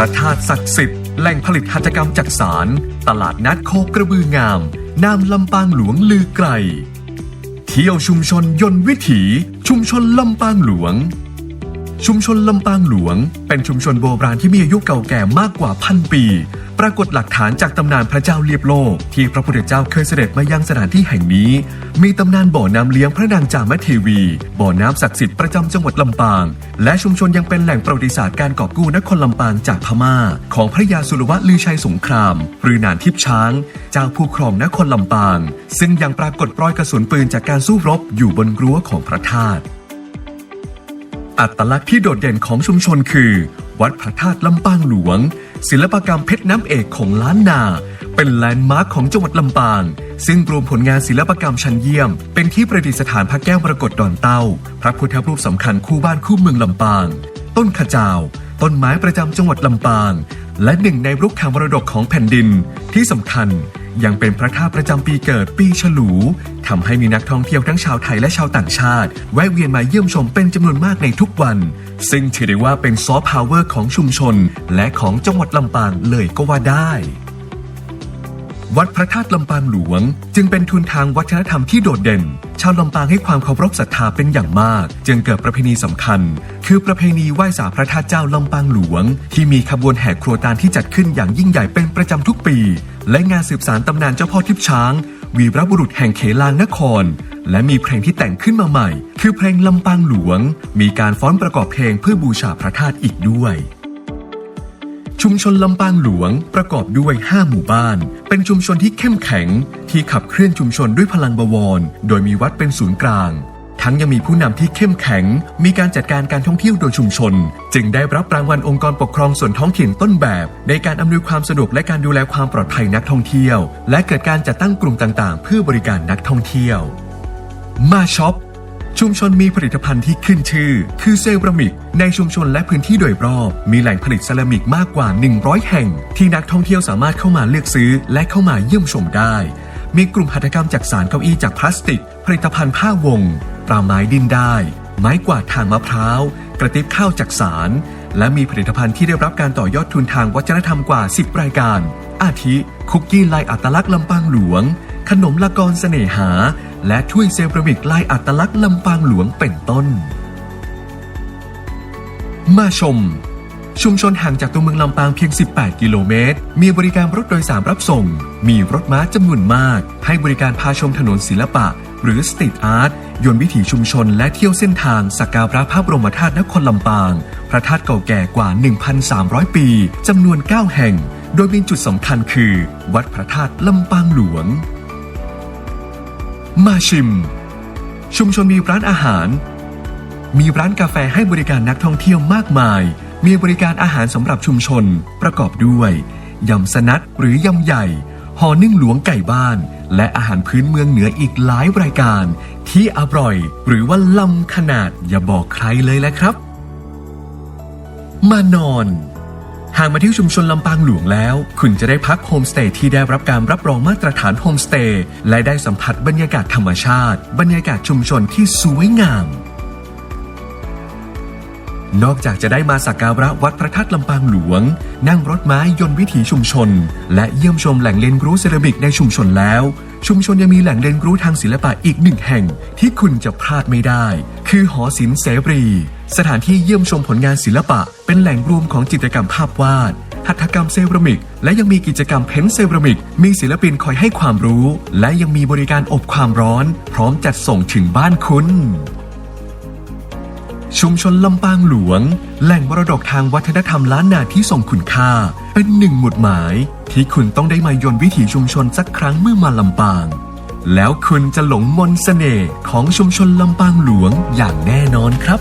พระธาตุศักดิ์สิทธิ์แหล่งผลิตหัตถกรรมจักสาร ตลาดนัดโคกระบืองาม นามลำปางหลวงลือไกล เที่ยวชุมชนยนต์วิถี ชุมชนลำปางหลวง ชุมชนลำปางหลวง เป็นชุมชนโบราณที่มีอายุเก่าแก่มากกว่าพันปี ปรากฏหลักฐานจากตำนานพระเจ้าเลียบโลก ที่พระพุทธเจ้าเคยเสด็จมายังสถานที่แห่งนี้ มีตำนานบ่อน้ำเลี้ยงพระนางจามเทวี บ่อน้ำศักดิ์สิทธิ์ประจำจังหวัดลำปาง และชุมชนยังเป็นแหล่งประวัติศาสตร์การกอบกู้นครลำปางจากพม่า ของพระยาสุรวะลือชัยสงคราม หรือนานทิพช้างเจ้าผู้ครองนครลำปาง ซึ่งยังปรากฏรอยกระสุนปืนจากการสู้รบอยู่บนรั้วของพระธาตุ อัตลักษณ์ที่โดดเด่นของชุมชนคือ วัดพระธาตุลำปางหลวง ศิลปกรรมเพชรน้ำเอกของล้านนา เป็นแลนด์มาร์คของจังหวัดลำปาง ซึ่งรวมผลงานศิลปกรรมชั้นเยี่ยม เป็นที่ประดิษฐานพระแก้วมรกตดอนเต้า พระพุทธรูปสำคัญคู่บ้านคู่เมืองลำปาง ต้นขจาว ต้นไม้ประจำจังหวัดลำปาง และหนึ่งในรุกขามรดกของแผ่นดินที่สำคัญ ยังเป็นพระธาตุประจำปีเกิดปีฉลูทำให้มีนักท่องเที่ยวทั้งชาวไทยและชาวต่างชาติ แวะเวียนมาเยี่ยมชมเป็นจำนวนมากในทุกวัน ซึ่งถือได้ว่าเป็นซอฟต์พาวเวอร์ของชุมชน และของจังหวัดลำปางเลยก็ว่าได้ วัดพระธาตุลำปางหลวง จึงเป็นทุนทางวัฒนธรรมที่โดดเด่น ชาวลำปางให้ความเคารพศรัทธาเป็นอย่างมาก จึงเกิดประเพณีสำคัญ คือประเพณีไหว้สาพระธาตุเจ้าลำปางหลวง ที่มีขบวนแห่ครัวตาลที่จัดขึ้นอย่างยิ่งใหญ่เป็นประจำทุกปี และงานสืบสารตำนานเจ้าพ่อทิพช้าง วีรบุรุษแห่งเขลางนคร และมีเพลงที่แต่งขึ้นมาใหม่ คือเพลงลำปางหลวง มีการฟ้อนประกอบเพลงเพื่อบูชาพระธาตุอีกด้วย ชุมชนลำปางหลวงประกอบด้วย 5 หมู่บ้าน เป็นชุมชนที่เข้มแข็ง ที่ขับเคลื่อนชุมชนด้วยพลังบวร โดยมีวัดเป็นศูนย์กลาง ทั้งยังมีผู้นำที่เข้มแข็ง มีการจัดการการท่องเที่ยวโดยชุมชน จึงได้รับรางวัลองค์กรปกครองส่วนท้องถิ่นต้นแบบ ในการอำนวยความสะดวกและการดูแลความปลอดภัยนักท่องเที่ยว และเกิดการจัดตั้งกลุ่มต่างๆ เพื่อบริการนักท่องเที่ยว มาช็อป ชุมชนมีผลิตภัณฑ์ที่ขึ้นชื่อ คือเซรามิก ในชุมชนและพื้นที่โดยรอบ มีแหล่งผลิตเซรามิกมากกว่า 100 แห่ง ที่นักท่องเที่ยวสามารถเข้ามาเลือกซื้อ และเข้ามาเยี่ยมชมได้ มีกลุ่มหัตถกรรมจากสารเก้าอี้จากพลาสติก ผลิตภัณฑ์ผ้าวงปลาไม้ดินได้ ไม้กวาดทางมะพร้าว กระติบข้าวจากสาร และมีผลิตภัณฑ์ที่ได้รับการต่อยอดทุนทางวัฒนธรรมกว่า 10 รายการ อาทิ คุกกี้ลายอัตลักษณ์ลำปางหลวง ขนมละกรเสน่หา และถ้วยเซรามิกลายอัตลักษณ์ลำปางหลวงเป็นต้น มาชม ชุมชนห่างจากตัวเมืองลำปางเพียง 18 กิโลเมตร มีบริการรถโดยสารรับส่ง มีรถม้าจำนวนมาก ให้บริการพาชมถนนศิลปะ หรือสตรีทอาร์ตยนต์วิถีชุมชนและเที่ยวเส้นทางสักการะพระบรมธาตุนครลำปาง พระธาตุเก่าแก่กว่า 1,300 ปีจำนวน 9 แห่ง โดยมีจุดสำคัญคือ วัดพระธาตุลำปางหลวง มาชิม ชุมชนมีร้านอาหาร มีร้านกาแฟให้บริการนักท่องเที่ยวมากมาย มีบริการอาหารสำหรับชุมชนประกอบด้วยยำสนัดหรือยำใหญ่ห่อนึ่งหลวงไก่บ้าน และอาหารพื้นเมืองเหนืออีกหลายรายการ ที่อร่อย หรือว่าล้ำขนาดอย่าบอกใครเลยแหละครับ มานอน หากมาเที่ยวชุมชนลำปางหลวงแล้ว คุณจะได้พักโฮมสเตย์ที่ได้รับการรับรองมาตรฐานโฮมสเตย์และได้สัมผัสบรรยากาศธรรมชาติ บรรยากาศชุมชนที่สวยงาม นอกจากจะได้มาสักการะวัดพระธาตุลำปางหลวง นั่งรถม้ายนต์วิถีชุมชน และเยี่ยมชมแหล่งเรียนรู้เซรามิกในชุมชนแล้ว ชุมชนยังมีแหล่งเรียนรู้ทางศิลปะอีกหนึ่งแห่ง ที่คุณจะพลาดไม่ได้ คือหอศิลป์เสรี สถานที่เยี่ยมชมผลงานศิลปะ เป็นแหล่งรวมของจิตรกรรมภาพวาด หัตถกรรมเซรามิก และยังมีกิจกรรมเพ้นเซรามิก มีศิลปินคอยให้ความรู้ และยังมีบริการอบความร้อน พร้อมจัดส่งถึงบ้านคุณ ชุมชนลำปางหลวง แหล่งมรดกทางวัฒนธรรมล้านนาที่ทรงคุณค่า เป็นหนึ่งหมุดหมาย ที่คุณต้องได้มายนวิถีชุมชนสักครั้งเมื่อมาลำปาง แล้วคุณจะหลงมนสเสน่ห์ของชุมชนลำปางหลวงอย่างแน่นอนครับ